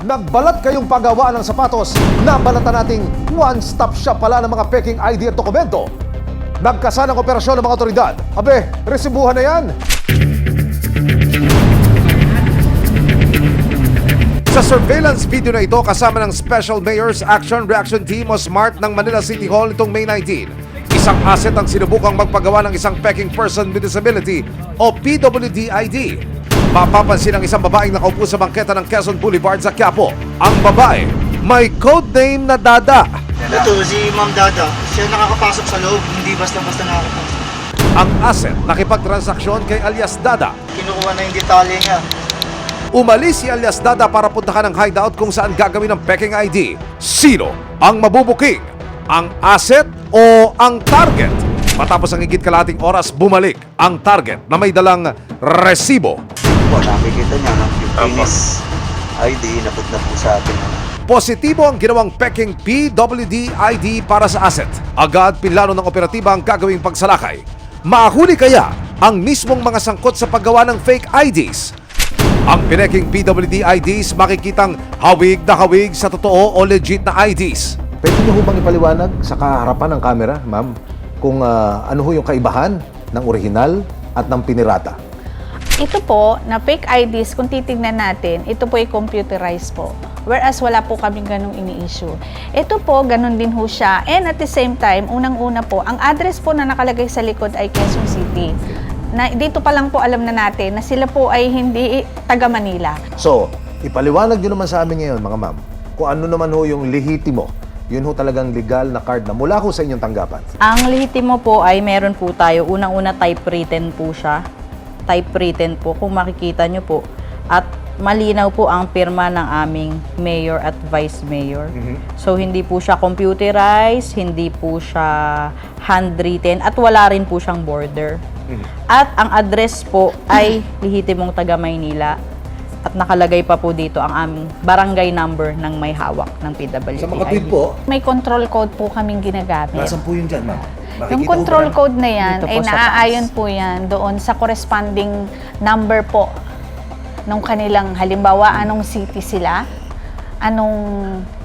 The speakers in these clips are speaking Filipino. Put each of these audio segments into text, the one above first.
Nagbalat kayong paggawa ng sapatos, nabalatan nating one-stop shop pala ng mga peking ID at dokumento. Nagkasanang operasyon ng mga otoridad. Abe, resibuhan na yan. Sa surveillance video na ito kasama ng Special Mayor's Action Reaction Team o SMART ng Manila City Hall nitong May 19. Isang asset ang sinubukang magpagawa ng isang peking person with disability o PWD ID. Mapapansin ang isang babaeng nakaupo sa bangketa ng Quezon Boulevard sa Quiapo. Ang babae, may code name na Dada. Ito, si Ma'am Dada. Siya nakakapasok sa loob, hindi basta-basta nakakapasok. Ang asset nakipagtransaksyon kay alias Dada. Kinukuha na yung detalye niya. Umalis si alias Dada para puntahan ang hideout kung saan gagawin ang peking ID. Sino ang mabubuking? Ang asset o ang target? Matapos ang higit kalating oras, bumalik ang target na may dalang resibo. Po, nakikita niya ng Filipinis ID, inabot na po sa akin. Positibo ang ginawang peking PWD ID para sa asset. Agad pinlano ng operatiba ang gagawing pagsalakay. Mahuli kaya ang mismong mga sangkot sa paggawa ng fake IDs? Ang pineking PWD IDs makikitang hawig na hawig sa totoo o legit na IDs. Pwede niyo ho bang ipaliwanag sa kaharapan ng camera, ma'am, kung ah, ano ho yung kaibahan ng orihinal at ng pinirata? Ito po, na fake IDs, kung titignan natin, ito po ay computerized po. Whereas wala po kaming ganong ini-issue. Ito po, ganon din ho siya. And at the same time, unang-una po, ang address po na nakalagay sa likod ay Quezon City. Na, dito pa lang po alam na natin na sila po ay hindi taga Manila. So, ipaliwanag niyo naman sa amin ngayon, mga ma'am, kung ano naman ho yung lehitimo, yun ho talagang legal na card na mula ho sa inyong tanggapan. Ang lehitimo po ay meron po tayo. Unang-una typewritten po siya. Typewritten po kung makikita nyo po. At malinaw po ang pirma ng aming mayor at vice mayor. So hindi po siya computerized, hindi po siya handwritten at wala rin po siyang border. At ang address po ay lehitimong taga Maynila. At nakalagay pa po dito ang aming barangay number ng may hawak ng PWD. po, May control code po kaming ginagamit. po yun dyan, ma'am? Yung control code na yan po ay naaayon po yan doon sa corresponding number po nung kanilang halimbawa anong city sila, anong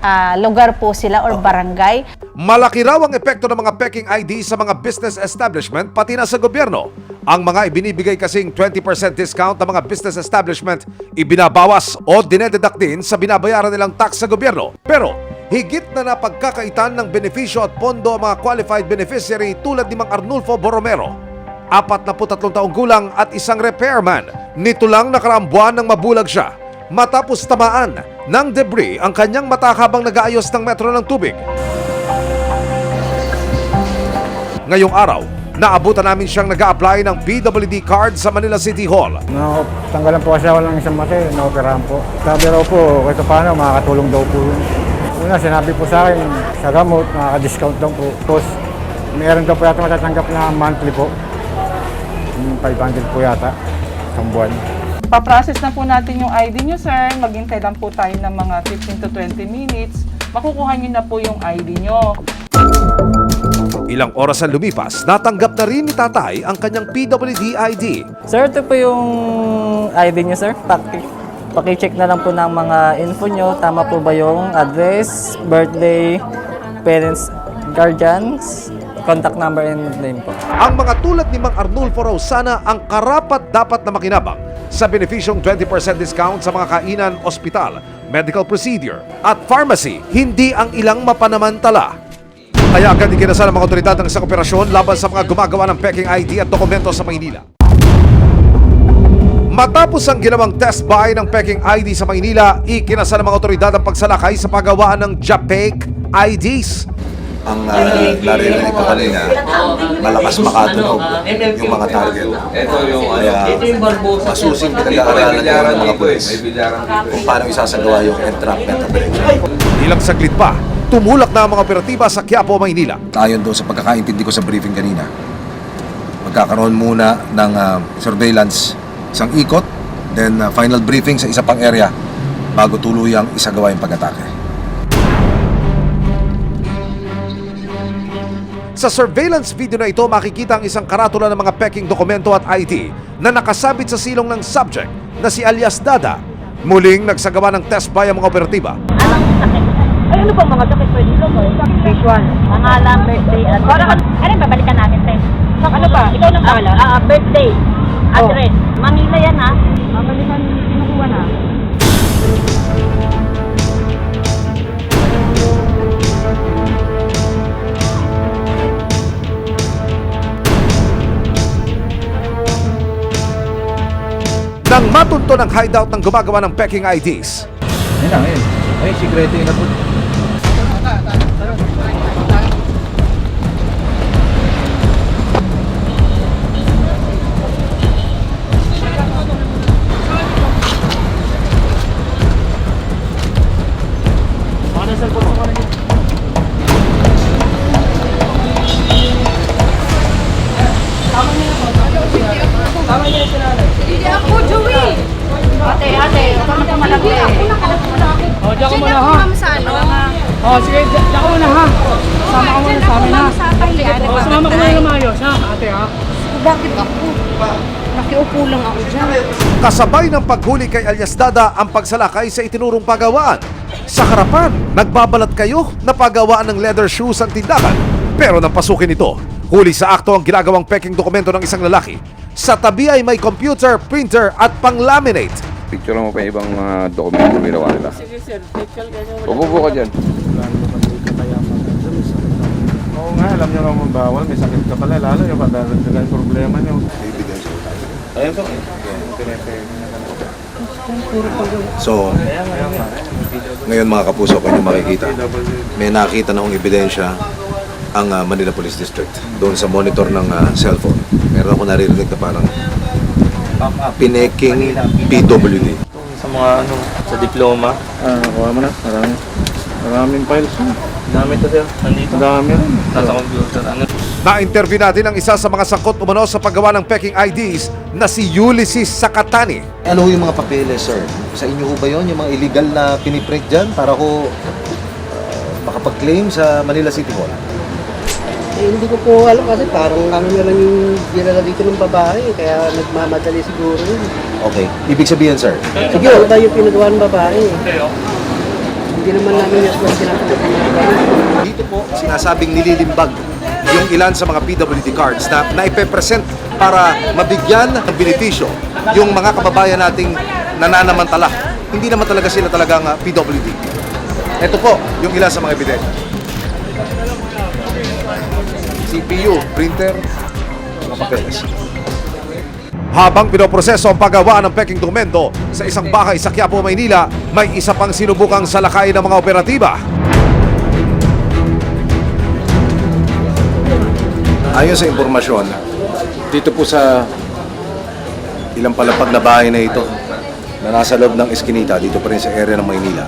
ah, lugar po sila or barangay. Malaki raw ang epekto ng mga peking ID sa mga business establishment pati na sa gobyerno. Ang mga ibinibigay kasing 20% discount ng mga business establishment ibinabawas o dinededuct din sa binabayaran nilang tax sa gobyerno. Pero higit na napagkakaitan ng benepisyo at pondo ang mga qualified beneficiary tulad ni Mang Arnulfo Borromero. Apat na tatlong taong gulang at isang repairman. Nito lang nakaraang buwan nang mabulag siya. Matapos tamaan ng debris ang kanyang mata habang nag-aayos ng metro ng tubig. Ngayong araw, naabutan namin siyang nag apply ng PWD card sa Manila City Hall. No, tanggalan po kasi ako ng isang mata, eh, naoperahan po. Sabi raw po, kahit paano, makakatulong daw po. Una, sinabi po sa akin, sa gamot, makaka-discount daw po. Tapos, meron daw po yata matatanggap na monthly po. Yung 500 po yata, isang buwan. Paprocess na po natin yung ID nyo, sir. Maghintay lang po tayo ng mga 15 to 20 minutes. Makukuha nyo na po yung ID nyo. Ilang oras ang lumipas, natanggap na rin ni tatay ang kanyang PWD ID. Sir, ito po yung ID niyo, sir. Paki, paki-check na lang po ng mga info nyo. Tama po ba yung address, birthday, parents, guardians, contact number and name po. Ang mga tulad ni Mang Arnulfo raw sana ang karapat dapat na makinabang sa benefisyong 20% discount sa mga kainan, ospital, medical procedure at pharmacy, hindi ang ilang mapanamantala. Kaya agad ikinasal ang mga otoridad ng isang operasyon laban sa mga gumagawa ng peking ID at dokumento sa Maynila. Matapos ang ginawang test buy ng peking ID sa Maynila, ikinasal ng mga otoridad ang pagsalakay sa paggawaan ng Japake IDs. ang uh, narinig ko kanina, malakas makatunog yung mga target. Kaya masusing pinag-aaralan ng mga pulis kung paano isasagawa yung entrapment operation. Ilang saglit pa, tumulak na ang mga operatiba sa Quiapo, Maynila. Ayon doon sa pagkakaintindi ko sa briefing kanina, magkakaroon muna ng uh, surveillance isang ikot, then uh, final briefing sa isa pang area bago tuluyang isagawa yung pag-atake. Sa surveillance video na ito, makikita ang isang karatula ng mga peking dokumento at ID na nakasabit sa silong ng subject na si alias Dada. Nagbalat ang mga ID sa mga peking ID. Sa surveillance video na ito, makikita ang isang karatula ng mga peking dokumento at ID na nakasabit sa silong ng subject na si alias Dada. Muling nagsagawa ng test by ang mga operatiba. Ay, ano bang mga sakit pwede lang mo? Visual. Pangalan, birthday, at... Para ka... Ano yung babalikan namin, Tem? ano ba? Ikaw nang bahala? Ah, birthday. Address. Manila yan, ha? Babalikan, kinukuha na. Nang matunto ng hideout ng gumagawa ng peking IDs, Yan na, ngayon. Ay, sikreto yung napun. Ate, ate, kami ka malaki. O, diyan ka muna ha. O, sige, diyan muna ha. Sama ka muna sa amin ha. O, sumama ka muna na maayos ha, ate ha. Bakit ako? Nakiupo lang ako dyan. kasabay ng paghuli kay alias Dada ang pagsalakay sa itinurong pagawaan. Sa harapan, nagbabalat kayo na pagawaan ng leather shoes ang tindahan. Pero nang pasukin ito, huli sa akto ang ginagawang peking dokumento ng isang lalaki. Sa tabi ay may computer, printer at pang-laminate. Picture mo pa yung ibang mga dokumento na ginawa nila. Sige sir, picture kayo. Upo ka dyan. Oo nga, alam nyo naman bawal, may sakit ka pala, lalo yung yung problema nyo. Ayun to. So, ngayon mga kapuso, kung nyo makikita, may nakita na akong ebidensya ang ah, Manila Police District doon sa monitor ng ah, cellphone. Meron ako naririnig na parang pineking PWD. Sa mga ano, sa diploma. Ah, nakuha mo na, marami. Maraming files. Dami to sir. Nandito. Dami. Nasa computer. Ano? Na-interview natin ang isa sa mga sangkot umano sa paggawa ng peking IDs na si Ulysses Sakatani. Ano yung mga papeles, sir? Sa inyo ho ba yun? Yung mga illegal na piniprint dyan para ko ah, makapag-claim sa Manila City Hall? Eh, hindi ko po alam kasi parang ano na lang yung dinala dito ng babae, kaya nagmamadali siguro yun. Okay. Ibig sabihin, sir, Sige, ano ba yung pinagawa ng babae? Hindi naman namin yung mas sinasagot ng mga babae. Dito po, sinasabing nililimbag yung ilan sa mga PWD cards na naipe-present para mabigyan ng benepisyo yung mga kababayan nating nananamantala. Hindi naman talaga sila talagang ah, PWD. Ito po, yung ilan sa mga ebidensya. CPU, printer, mga papeles. Habang pinoproseso ang paggawa ng peking dokumento sa isang bahay sa Quiapo, Maynila, may isa pang sinubukang salakay ng mga operatiba. Ayon sa impormasyon, dito po sa ilang palapag na bahay na ito na nasa loob ng Eskinita, dito pa rin sa area ng Maynila.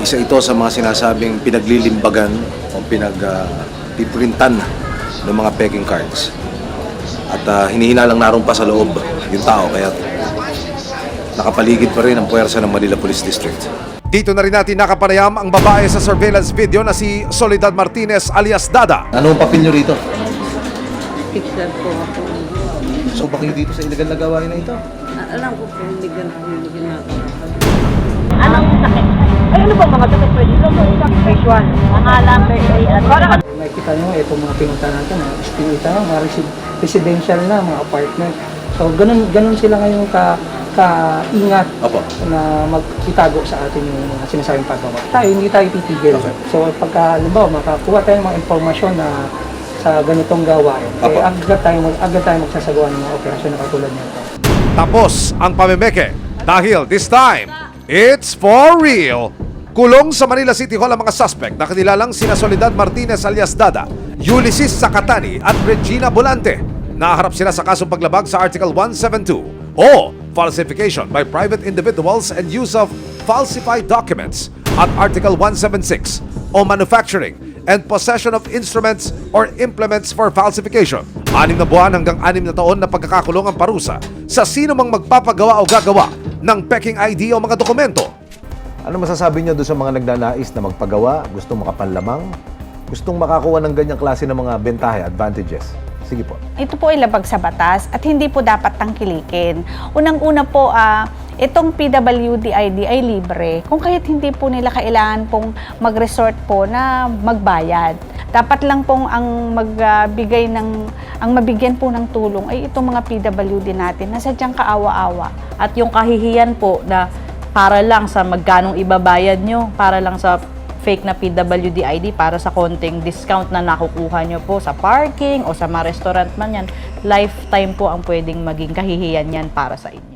Isa ito sa mga sinasabing pinaglilimbagan o pinag-piprintan ng mga peking cards. At uh, hinihinalang naroon pa sa loob yung tao, kaya nakapaligid pa rin ang puwersa ng Manila Police District. Dito na rin natin nakapanayam ang babae sa surveillance video na si Soledad Martinez alias Dada. Ano ang papel nyo rito? Picture po ako. So, bakit dito sa illegal na gawain na ito? Alam ko po, hindi ganun hindi ginagawa. Anong sakit? Ay, ano bang mga sakit pwede lang mo? Visual. Pangalan, birthday, at... Para ka... Nakikita nyo, itong mga pinunta natin, mga eskinita, mga resi- residential na, mga apartment. So, ganun, ganun sila ngayon ka kaingat Opo. na magitago sa atin yung mga sinasabing paggawa. Tayo, hindi tayo titigil. So, pagka, halimbawa, makakuha tayo ng mga impormasyon na sa ganitong gawain, Opo. eh, agad tayo, mag, agad tayo magsasagawa ng mga operasyon na katulad nito. Tapos ang pamemeke dahil this time, it's for real. Kulong sa Manila City Hall ang mga suspect na kanilalang sina Soledad Martinez alias Dada, Ulysses Sakatani at Regina Bolante. Naharap sila sa kasong paglabag sa Article 172 o falsification by private individuals and use of falsified documents at Article 176 o manufacturing and possession of instruments or implements for falsification. Anim na buwan hanggang anim na taon na pagkakakulong ang parusa sa sino mang magpapagawa o gagawa ng peking ID o mga dokumento. Ano masasabi niyo doon sa mga nagnanais na magpagawa, gustong makapanlamang, gustong makakuha ng ganyang klase ng mga bentahe, advantages? Sige po. Ito po ay labag sa batas at hindi po dapat tangkilikin. Unang-una po, ah, itong PWD ID ay libre. Kung kahit hindi po nila kailangan pong mag-resort po na magbayad. Dapat lang pong ang magbigay ng ang mabigyan po ng tulong ay itong mga PWD natin na sadyang kaawa-awa. At yung kahihiyan po na para lang sa magkanong ibabayad nyo, para lang sa fake na PWD ID, para sa konting discount na nakukuha nyo po sa parking o sa mga restaurant man yan, lifetime po ang pwedeng maging kahihiyan yan para sa inyo.